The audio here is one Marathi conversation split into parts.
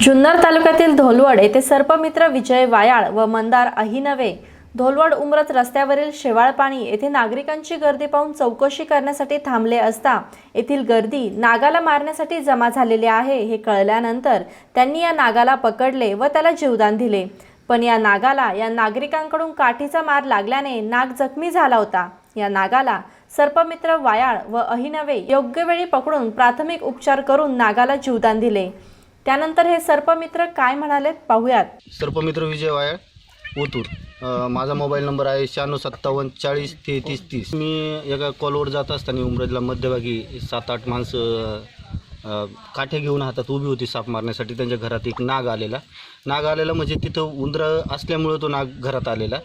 जुन्नर तालुक्यातील धोलवड येथे सर्पमित्र विजय वायाळ व मंदार अहिनवे धोलवड उमरत रस्त्यावरील शेवाळ पाणी येथे नागरिकांची गर्दी पाहून चौकशी करण्यासाठी थांबले असता येथील गर्दी नागाला मारण्यासाठी जमा झालेली आहे हे कळल्यानंतर त्यांनी या नागाला पकडले व त्याला जीवदान दिले. पण या नागाला या नागरिकांकडून काठीचा मार लागल्याने नाग जखमी झाला होता. या नागाला सर्पमित्र वायाळ व अहिनवे योग्य वेळी पकडून प्राथमिक उपचार करून नागाला जीवदान दिले. त्यानंतर हे सर्पमित्र काय म्हणालेत? पाहूयात. सर्पमित्र विजय वायर ओतूर. अ, माझा मोबाईल नंबर आहे शहाण्णव सत्तावन्न चाळीस तेहतीस तीस. मी एका कॉलवर जात असताना उमरेजला मध्यभागी सात आठ माणसं अ, घेऊन हातात उभी होती साप मारण्यासाठी. त्यांच्या घरात एक नाग आलेला. नाग आलेला म्हणजे तिथं उंदरं असल्यामुळं तो नाग घरात आलेला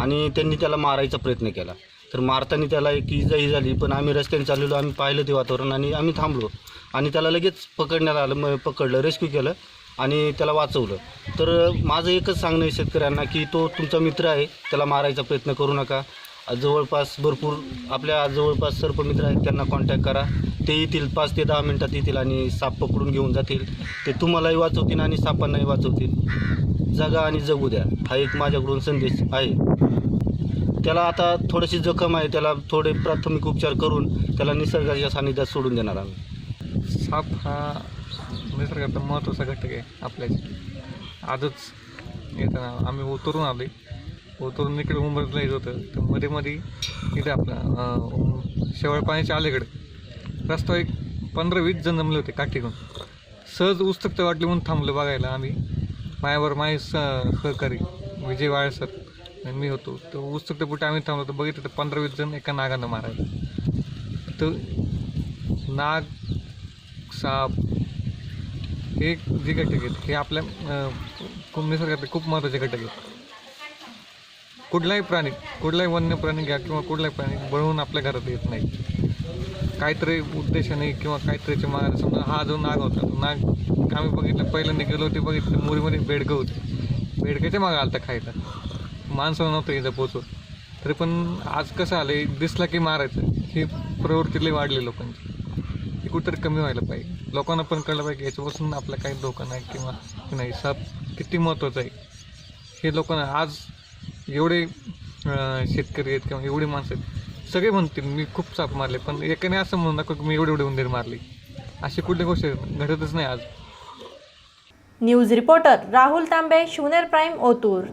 आणि त्यांनी त्याला मारायचा प्रयत्न केला. तर मारताना त्याला एक इजाही झाली पण आम्ही रस्त्याने चाललेलो आम्ही पाहिलं ते वातावरण आणि आम्ही थांबलो. आणि त्याला लगेच पकडण्यात आलं मग पकडलं रेस्क्यू केलं आणि त्याला वाचवलं. तर माझं एकच सांगणं आहे शेतकऱ्यांना की तो तुमचा मित्र आहे त्याला मारायचा प्रयत्न करू नका. जवळपास भरपूर आपल्या जवळपास सर्पमित्र आहेत त्यांना कॉन्टॅक्ट करा. ते येतील पाच ते दहा मिनटात येतील आणि साप पकडून घेऊन जातील. ते तुम्हालाही वाचवतील आणि सापांनाही वाचवतील. जगा आणि जगू द्या. हा एक माझ्याकडून संदेश आहे. त्याला आता थोडीशी जखम आहे त्याला थोडे प्राथमिक उपचार करून त्याला निसर्गाच्या सानिध्यात सोडून देणार आम्ही. साप हा निसर्गाचा महत्त्वाचा घटक आहे आपल्या आजच येताना आम्ही उतरून आले उतरून इकडे मुंबईतला येत होतं. तर मध्ये मध्ये इथे आपला शेवळ शेवाळ पाण्याच्या अलीकडे रस्ता एक पंधरा वीस जण जमले होते काठी घेऊन सहज उत्सुकता वाटली म्हणून थांबलो बघायला आम्ही. मायावर माय स सहकारी विजय वाळे सर आणि मी होतो. तर उत्सुकतेपुढे आम्ही थांबलो तर बघितलं तर पंधरा वीस जण एका नागानं मारायचं तर नाग साप हे जे घटक आहेत हे आपल्या अं, खूप निसर्गातले खूप महत्त्वाचे घटक आहेत. कुठलाही प्राणी कुठलाही वन्य प्राणी घ्या किंवा कुठलाही प्राणी बळवून आपल्या घरात येत नाही. काहीतरी उद्देशाने किंवा काहीतरीच्या मागे समजा हा जो नाग होता तो नाग आम्ही बघितलं पहिल्यांदा गेलो होते बघितलं मुरीमध्ये बेडगं होते. बेडग्याच्या मागं आलता खायला. माणसं नव्हतं इथं पोचवत तरी पण आज कसं आलं आहे दिसला की मारायचं. ही प्रवृत्ती लई वाढली लोकांची. हे कुठेतरी कमी व्हायला पाहिजे. लोकांना पण कळलं पाहिजे याच्यापासून आपला काही धोका नाही किंवा नाही. साप किती महत्त्वाचं आहे. हे लोकांना आज एवढे शेतकरी आहेत किंवा एवढी माणसं आहेत. सगळे म्हणतील मी खूप साप मारले पण एकाने असं म्हणू नका की मी एवढे एवढे उंदीर मारले. अशी कुठली गोष्ट घडतच नाही आज. News reporter Rahul Tambe Shivner prime Otur.